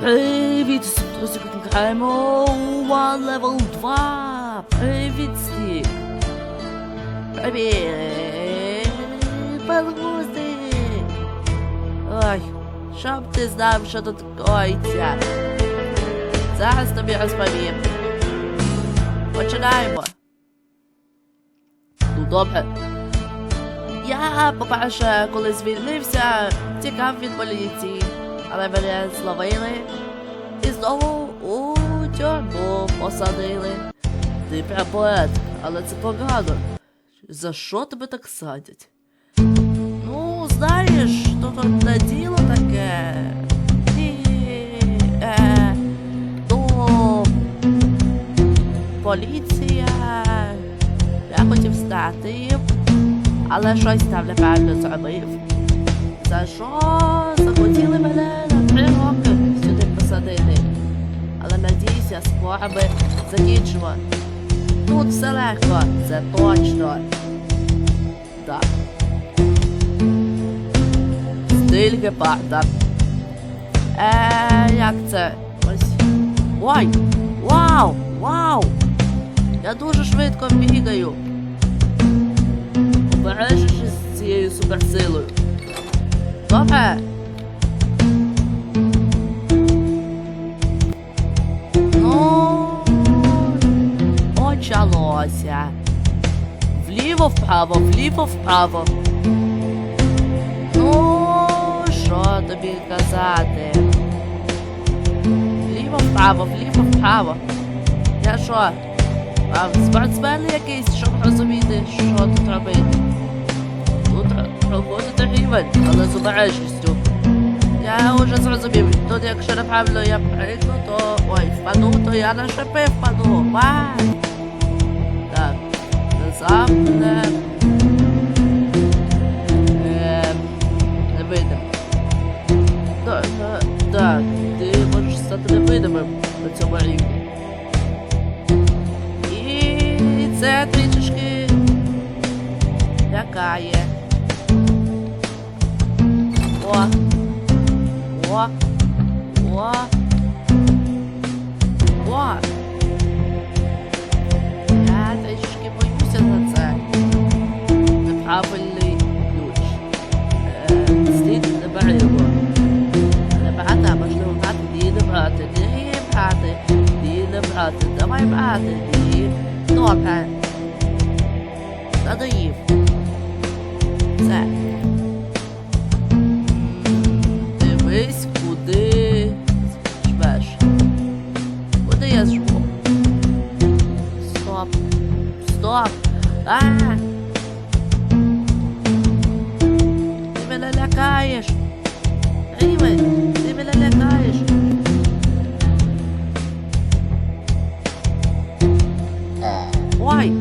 Привіт, друзі, граємо One Level 2. Привіт, Стік. Привіт, Белгусти. Ой, щоб ти знав, що тут коїться. Зараз тобі розповім. Починаємо. Ну, добре. Я, по-перше, коли звільнився, тікав від поліції, але мене зловили і знову у тюрму посадили. Ти прям поет, але це погано. За що тебе так садять? Ну, знаєш, то тут не діло таке. І, е, ну, поліція. Я хотів стати але щось там неправильно зробив. За що захотіли мене надіюся, скоро ми закінчимо. Тут все легко, це точно. Так. Стиль гепарда. Е, як це? Ось. Ой! Вау! Вау! Я дуже швидко бігаю. Обережеш з цією суперсилою. Добре. Почалося. Вліво вправо, вліво вправо. Ну, що тобі казати? Вліво вправо, вліво вправо. Я що? А спортсмен якийсь, щоб розуміти, що тут робити. Тут проходити рівень, але з обережністю. Я вже зрозумів, тут якщо неправильно я прийду, то... Ой, впаду, то я на шипи впаду. Бай! Так, назад не... Ем. Так, так, ти можеш стати невидимим на цьому рівні. І це трішечки лякає. О! О! О! Неправильний ключ. Слід не бери його. Не брати, а можливо брати, ні, не брати, ні, брати, ні, не брати, давай брати, ні. Добре. Надоїв. Все. Ой.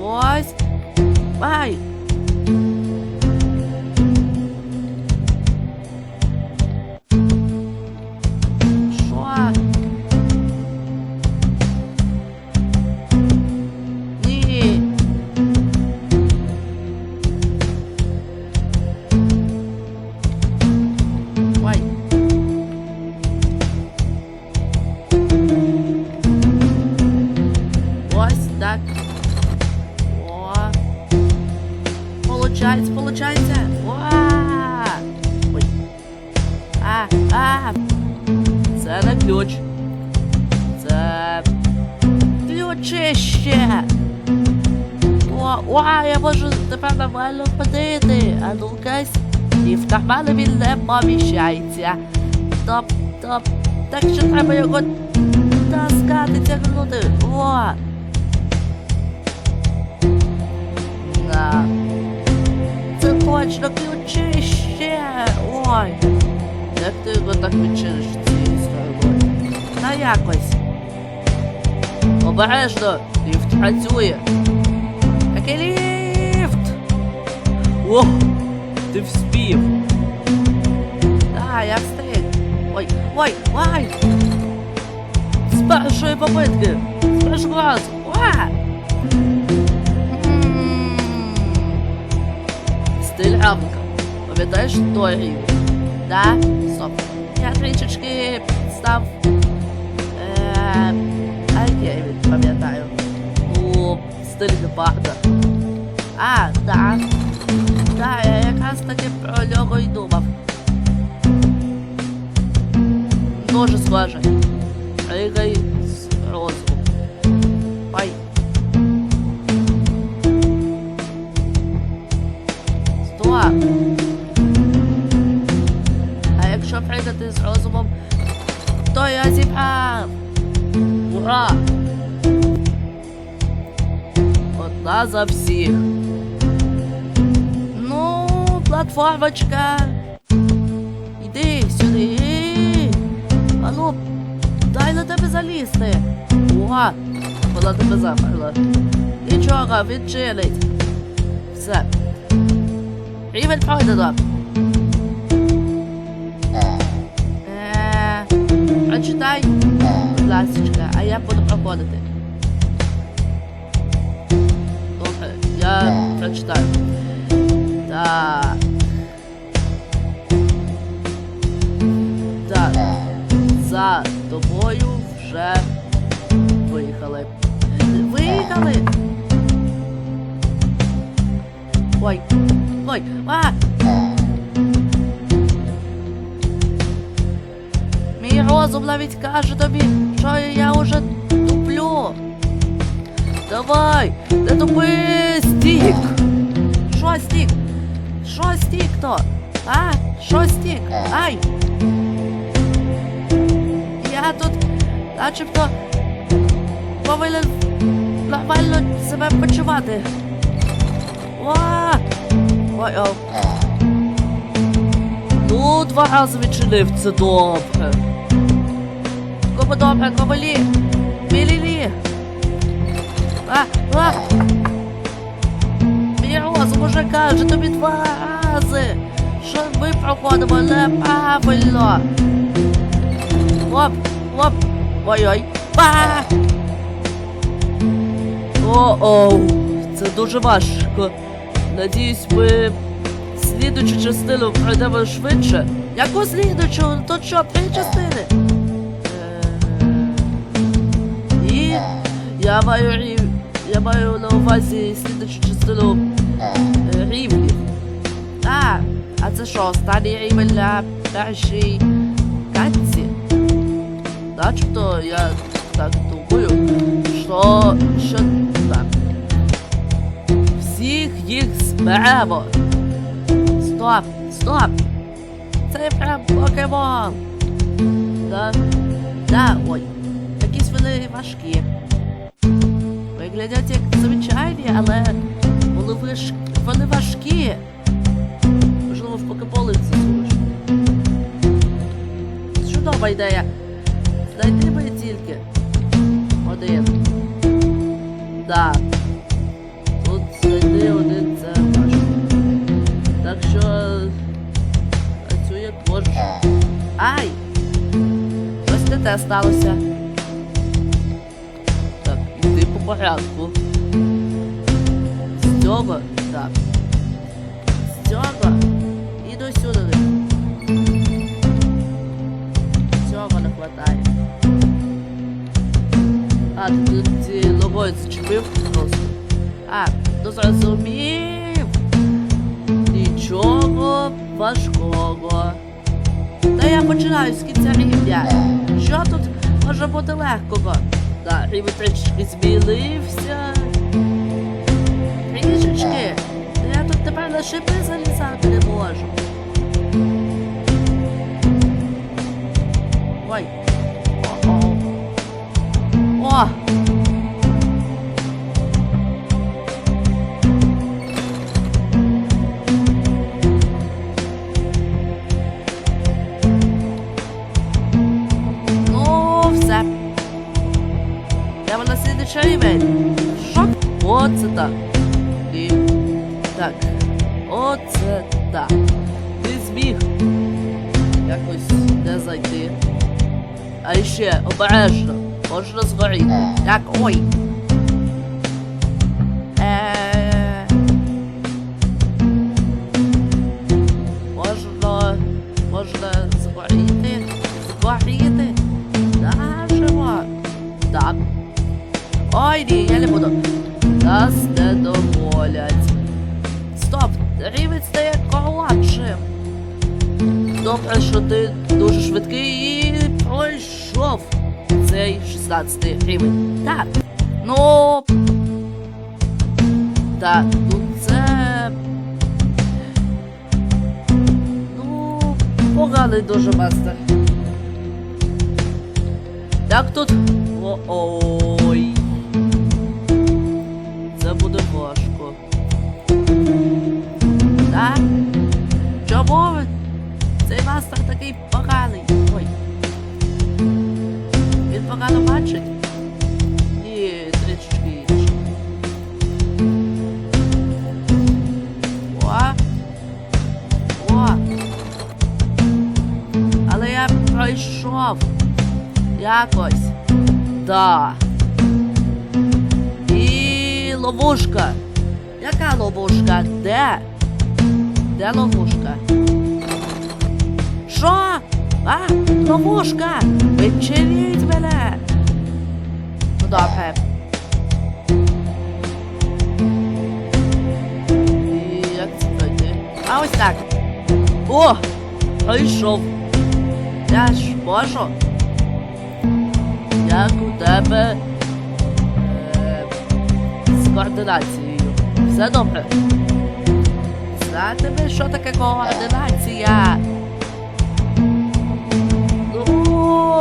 Ось. Ай. О, я можу тепер нормально ходити. А ну-кась. І в кармани він не поміщається. Топ, топ. Так що треба його таскати, тягнути. Да. Ой. Як ти його так відчиниш цією стороною? Та якось. Обережно. Ліфт працює. Який ліфт? О! Ти вспів. Да, я встиг. Ой, ой, ой! З першої попитки! З першого разу! Уа! Стиль рамка. Пам'ятаєш той рівень? Да? Стоп. Я трішечки став. Е, не пам'ятаю. Ну, стиль багато. А, да. Да, я якраз таки про нього й думав. Дуже схоже. Пригай Одна за всіх. Ну, платформочка. Іди сюди. Ану, дай на тебе залізти. Уга, вона тебе заперла. Нічого, відчинить. Все. Рівень пройдено. Е, прочитай, будь ласочка, а я буду проходити. Я прочитаю. Так. Так. За тобою вже виїхали. Виїхали! Ой, ой, а! Мій розум навіть каже тобі, що я уже туплю. Давай, не стік! Що стік? Що стік то? А? Що стік? Ай! Я тут начебто повинен нормально себе почувати. О! Ой, о. Ну, два рази відчинив, це добре. Кому добре, кому лі. А, а. Мій розум уже каже тобі два рази, що ми проходимо неправильно. Оп, оп, ой-ой. О-оу, це дуже важко. Надіюсь, ми слідучу частину пройдемо швидше. Яку слідучу? Тут що, три частини? І я маю рів... Я маю на увазі слідучу частину е, рівнів. А, а це що, останній рівень для першій катці? Начебто я так думаю, що, що так. Всіх їх зберемо. Стоп, стоп. Це прям покемон. Да, да, ой. Якісь вони важкі. Виглядять як звичайні, але вони, виш... вони важкі. Можливо, в покеболик засунеш. Чудова ідея. Знайди мене тільки. Один. Да. Тут знайди один це важко. Так що працює можеш. Ай! Ось не те сталося. Порядку. З цього, так. З цього до сюди. Цього не хватає. А, тут ногою зачепив просто. А, ну зрозумів. Нічого важкого. Та я починаю з кінця рівня. Що тут може бути легкого? Так, і трішки змілився. Ріжечки, я тут тепер на шипи залізати не можу. Ой. О-о. О! Ну, Рівень. Шок. Оце так. І... Так. Оце так. Ти зміг якось не зайти. А ще обережно. Можна згоріти. Так, ой. Е... 16 рівень. Так. Ну. Так, ну це. Ну, поганий дуже мастер. Як тут? О-ой. Це буде важко. Так? Чому? Цей мастер такий поганий. Ой. Погано бачить? Ні, трішечки. О. О. Але я пройшов. Якось. Да. І ловушка. Яка ловушка? Де? Де ловушка? Що? А? Ловушка! Відчиніть мене! Ну добре. І як це пройти? А ось так. О! Прийшов. Я ж можу. Як у тебе е, з координацією. Все добре. Знаєте ви, що таке координація?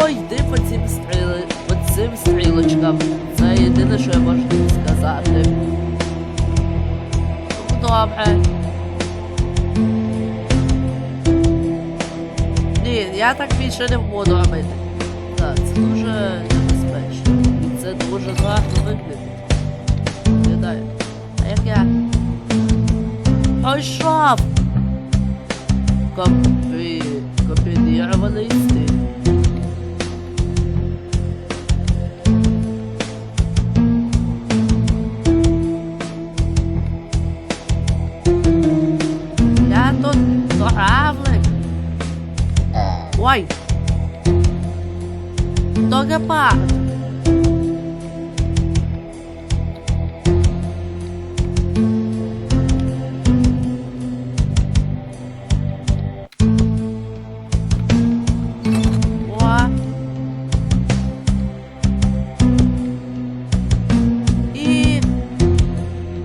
Ну, йди по цим стріли, по цим стрілочкам. Це єдине, що я можу сказати. Ну, добре. Ні, я так більше не буду робити. Так, це дуже небезпечно. Це дуже гарно. Виглядає. А як я? Пройшов! Компі... Комбінірований стиль. Ой! То гепард.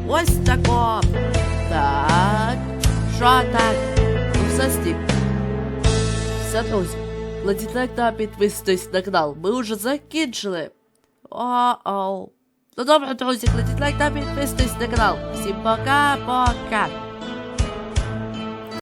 Ось тако. Так. Що так? Ну все стік. Все, друзі. Кладіть та підписуйтесь на канал. Ми вже закінчили. О-оу. Ну добре, друзі, кладіть лайк та підписуйтесь на канал. Всім пока-пока.